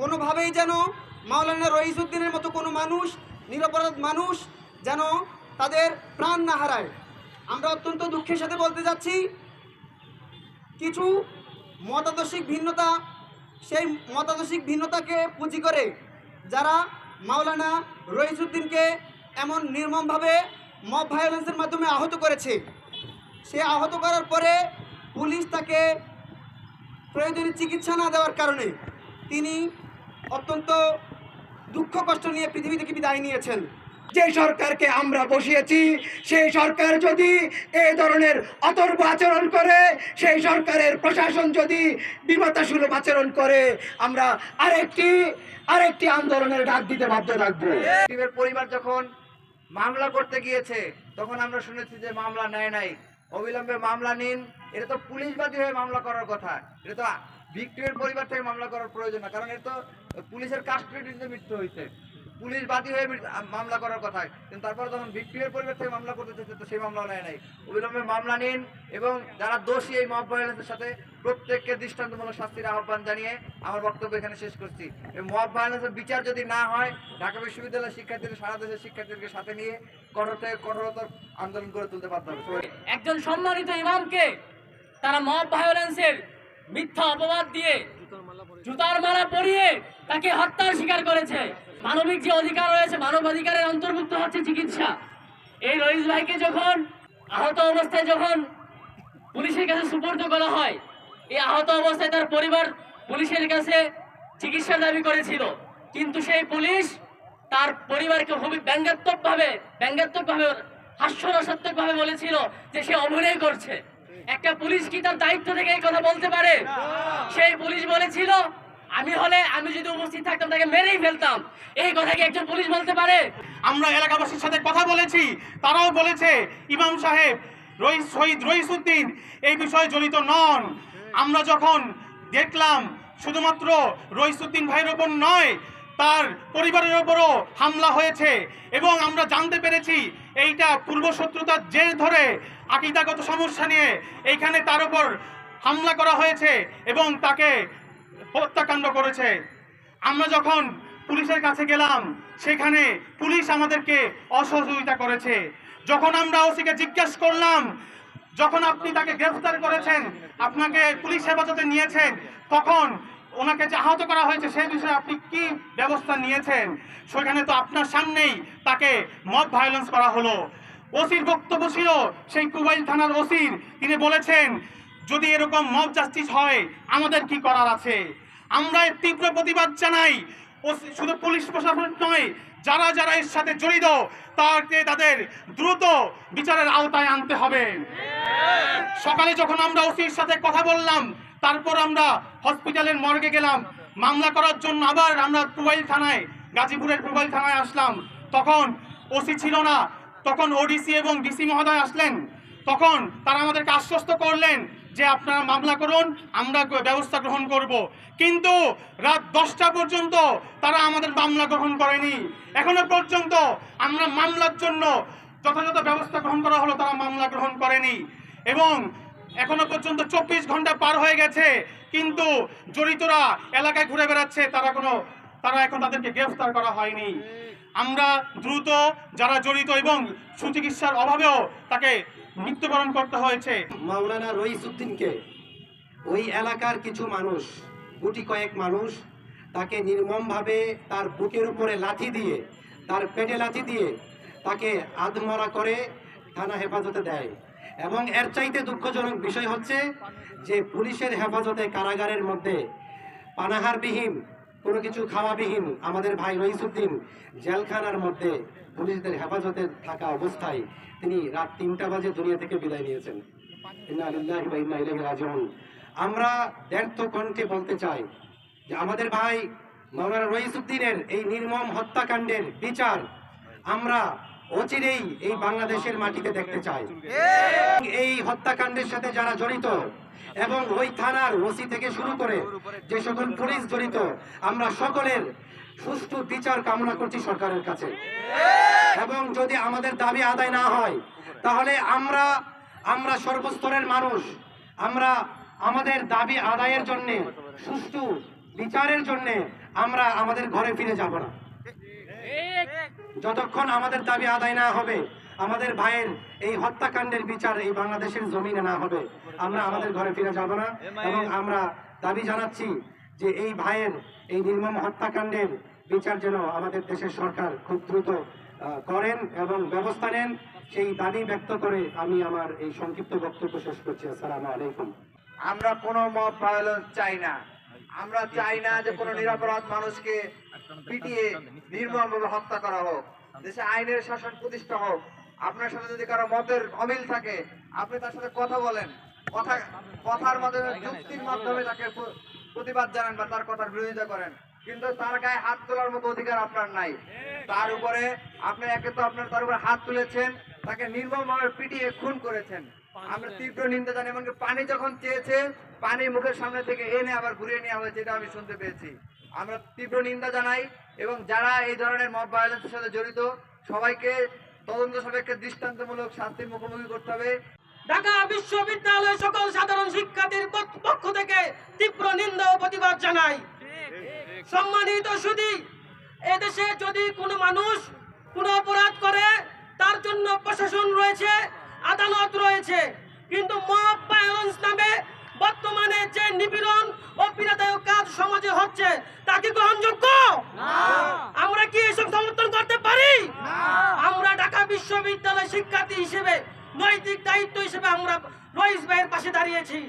কোনোভাবেই যেন মাওলানা রইসুদ্দিনের মতো কোনো মানুষ, নিরপরাধ মানুষ যেন তাদের প্রাণ না হারায়। আমরা অত্যন্ত দুঃখের সাথে বলতে যাচ্ছি, কিছু মতাদর্শিক ভিন্নতা, সেই মতাদর্শিক ভিন্নতাকে পুঁজি করে যারা মাওলানা রইসুদ্দিনকে এমন নির্মমভাবে মব ভায়োলেন্সের মাধ্যমে আহত করেছে, সে আহত করার পরে পুলিশ তাকে প্রয়োজনীয় চিকিৎসা না দেওয়ার কারণে তিনি অত্যন্ত দুঃখ কষ্ট নিয়ে পৃথিবী থেকে বিদায় নিয়েছেন। যে সরকারকে আমরা বসিয়েছি, সেই সরকার যদি এই ধরনের অতর্ব আচরণ করে, সেই সরকারের প্রশাসন যদি বিমতাসুলভ আচরণ করে, আমরা আরেকটি আরেকটি আন্দোলনের ডাক দিতে বাধ্য থাকব। পরিবার যখন মামলা করতে গিয়েছে, তখন আমরা শুনেছি যে মামলা নেয় নাই। অবিলম্বে মামলা নিন। এটা তো পুলিশবাদী হয়ে মামলা করার কথা। এটা তো ভিক্টিমের পরিবার থেকে মামলা করার প্রয়োজন না, কারণ এটা তো পুলিশের কাস্টডিতে মৃত্যু হয়েছে। পুলিশ বাদী হয়ে মামলা করার কথা। কিন্তু তারপর যখন ভিক্টিমের পরিবার থেকে মামলা করতে চাইছে, তো সেই মামলা নেয় নাই। অবিলম্বে মামলা নিন এবং যারা দোষী এই মব ভায়োলেন্সের সাথে, প্রত্যেককে দৃষ্টান্তমূলক শাস্তির আহ্বান জানিয়ে আমার বক্তব্য এখানে শেষ করছি। মব ভায়োলেন্সের বিচার যদি না হয়, ঢাকা বিশ্ববিদ্যালয়ের শিক্ষার্থীদের, সারা দেশের শিক্ষার্থীদেরকে সাথে নিয়ে কঠোর থেকে কঠোরতর আন্দোলন করে তুলতে পারতে হবে। একজন সম্মানিত ইমামকে তারা মব ভায়োলেন্সের মিথ্যা অপবাদ দিয়ে জুতার মালা পরিয়ে তাকে হত্যার শিকার করেছে। মানবিক যে অধিকার রয়েছে মানব অধিকারের অন্তর্ভুক্ত হচ্ছে চিকিৎসা। এই রইস ভাইকে যখন, আহত অবস্থায় যখন পুলিশের কাছে সুপর্দ করা হয়, এই আহত অবস্থায় তার পরিবার পুলিশের কাছে চিকিৎসার দাবি করেছিল। কিন্তু সেই পুলিশ তার পরিবারকে খুবই ব্যঙ্গাত্মকভাবে ব্যঙ্গাত্মকভাবে ব্যঙ্গাত্মক ভাবে হাস্যরসাত্মক ভাবে বলেছিল যে সে অভিনয় করছে। একটা পুলিশ কি তার দায়িত্ব থেকে এই কথা বলতে পারে? সেই পুলিশ বলেছিল আমি হলে আমি যদি উপস্থিত থাকতাম তাকে মেরেই ফেলতাম। এই কথা কি একজন পুলিশ বলতে পারে? আমরা এলাকাবাসীর সাথে কথা বলেছি তারাও বলেছে ইমাম সাহেব রইস শহীদ রইসুদ্দিন এই বিষয়ে জড়িত নন। আমরা যখন দেখলাম শুধুমাত্র রইসুদ্দিন ভাইয়ের ওপর নয় তার পরিবারের ওপরও হামলা হয়েছে। এবং আমরা জানতে পেরেছি, এইটা পূর্বশত্রুতার জের ধরে আকিদাগত সমস্যা নিয়ে এইখানে তার উপর হামলা করা হয়েছে এবং তাকে হত্যাকাণ্ড করেছে। আমরা যখন পুলিশের কাছে গেলাম, সেখানে পুলিশ আমাদেরকে অসহযোগিতা করেছে। যখন আমরা ওসিকে জিজ্ঞেস করলাম, যখন আপনি তাকে গ্রেফতার করেছেন, আপনাকে পুলিশ হেফাজতে নিয়েছেন, তখন ওনাকে যে আহত করা হয়েছে সেই বিষয়ে আপনি কি ব্যবস্থা নিয়েছেন? সেখানে তো আপনার সামনেই তাকে মব ভায়োলেন্স করা হলো। ওসির বক্তব্য ছিল, সেই কুবাইল থানার ওসির, তিনি বলেছেন, যদি এরকম মব জাস্টিস হয়, আমাদের কি করার আছে? আমরা তীব্র প্রতিবাদ জানাই। শুধু পুলিশ প্রশাসন নয়, যারা যারা এর সাথে জড়িত, তাকে তাদের দ্রুত বিচারের আওতায় আনতে হবে। সকালে যখন আমরা ওসির সাথে কথা বললাম তারপর আমরা হসপিটালের মর্গে গেলাম। মামলা করার জন্য আবার আমরা প্রোবাইল থানায়, গাজীপুরের প্রোবাইল থানায় আসলাম। তখন ওসি ছিল না। তখন ওডিসি এবং ডিসি মহোদয় আসলেন। তখন তারা আমাদেরকে আশ্বস্ত করলেন যে আপনারা মামলা করুন, আমরা ব্যবস্থা গ্রহণ করব। কিন্তু রাত দশটা পর্যন্ত তারা আমাদের মামলা গ্রহণ করেনি। এখনও পর্যন্ত আমরা মামলার জন্য যথাযথ ব্যবস্থা গ্রহণ করা হলো, তারা মামলা গ্রহণ করেনি। এবং এখনও পর্যন্ত চব্বিশ ঘণ্টা পার হয়ে গেছে, কিন্তু জড়িতরা এলাকায় ঘুরে বেড়াচ্ছে, তারা কোনো, তারা এখন তাদেরকে গ্রেফতার করা হয়নি। আমরা দ্রুত যারা জড়িত এবং সুচিকিৎসার অভাবেও তাকে মৃত্যুবরণ করতে হয়েছে। মাওলানা রইসুদ্দিনকে ওই এলাকার কিছু মানুষ, গুটি কয়েক মানুষ, তাকে নির্মমভাবে তার বুকের উপরে লাথি দিয়ে, তার পেটে লাথি দিয়ে তাকে আধমরা করে থানা হেফাজতে দেয়। এবং এর চাইতে দুঃখজনক বিষয় হচ্ছে যে পুলিশের হেফাজতে কারাগারের মধ্যে পানাহারবিহীন, কোনো কিছু খাওয়াবিহীন আমাদের ভাই রইসুদ্দিন জেলখানার মধ্যে পুলিশদের হেফাজতে থাকা অবস্থায় তিনি রাত তিনটা বাজে দুনিয়া থেকে বিদায় নিয়েছেন। আমরা ব্যর্থ কণ্ঠে বলতে চাই যে আমাদের ভাই মাওলানা রইসুদ্দিনের এই নির্মম হত্যাকাণ্ডের বিচার আমরা অচিরেই এই বাংলাদেশের মাটিতে দেখতে চাই এই হত্যাকাণ্ডের সাথে যারা জড়িত এবং ওই থানার ওসি থেকে শুরু করে যে সকল পুলিশ জড়িত, আমরা সকলের সুষ্ঠু বিচার কামনা করছি সরকারের কাছে। এবং যদি আমাদের দাবি আদায় না হয়, তাহলে আমরা আমরা সর্বস্তরের মানুষ, আমরা আমাদের দাবি আদায়ের জন্যে, সুষ্ঠু বিচারের জন্যে আমরা আমাদের ঘরে ফিরে যাব না। যতক্ষণ আমাদের দাবি আদায় না হবে, আমাদের ভাইয়ের এই হত্যাকাণ্ডের বিচার এই বাংলাদেশের জমিনে না হবে। আমরা আমাদের ঘরে ফিরে যাব না এবং আমরা দাবি জানাচ্ছি যে এই ভাইয়ের এই নির্মম হত্যাকাণ্ডের বিচার যেন আমাদের দেশের সরকার খুব দ্রুত করেন এবং ব্যবস্থা নেন। সেই দাবি ব্যক্ত করে আমি আমার এই সংক্ষিপ্ত বক্তব্য শেষ করছি। আসসালামু আলাইকুম। আমরা কোনো ভায়োলেন্স চাই না। আমরা চাই না যে কোনো নিরাপরাধ মানুষকে পিটিয়ে নির্মমভাবে হত্যা করা হোক। দেশে আইনের শাসন প্রতিষ্ঠা হোক। আপনার সাথে যদি কারও মতের অমিল থাকে, আপনি তার সাথে কথা বলেন। কথা, কথার মাধ্যমে, যুক্তির মাধ্যমে তাকে প্রতিবাদ জানান বা তার কথার বিরোধিতা করেন। কিন্তু তার গায়ে হাত তোলার মতো অধিকার আপনার নাই। তার উপরে, আপনি একে তো আপনার, তার উপরে হাত তুলেছেন, তাকে নির্মমভাবে পিটিয়ে খুন করেছেন। আমরা তীব্র নিন্দা জানি এমনকি পানি যখন চেয়েছে পানি মুখের সামনে থেকে এনে আবার ঘুরিয়ে নেওয়া হয়েছে এটা আমি শুনতে পেয়েছি। আমরা তীব্র নিন্দা জানাই এবং যারা এই ধরনের মব ভায়োলেন্সের সাথে জড়িত সবাইকে তদন্ত সাপেক্ষে দৃষ্টান্তমূলক শাস্তির মুখোমুখি করতে হবে। ঢাকা বিশ্ববিদ্যালয়ের সকল সাধারণ শিক্ষার্থীর পক্ষ- থেকে তীব্র নিন্দা ও প্রতিবাদ জানাই। সম্মানিত সুদী এদেশে যদি কোনো মানুষ কোনো অপরাধ করে তার জন্য প্রশাসন রয়েছে আদালত রয়েছে। কিন্তু মব ভায়োলেন্স নামে বর্তমানে যে নিপীড়ন ও পীড়াদায়ক কাজ সমাজে হচ্ছে তা কি গ্রহণযোগ্য? আমরা কি এসব সমর্থন করতে পারি? আমরা ঢাকা বিশ্ববিদ্যালয় শিক্ষার্থী হিসেবে নৈতিক দায়িত্ব হিসেবে আমরা রইস ভাইয়ের পাশে দাঁড়িয়েছি।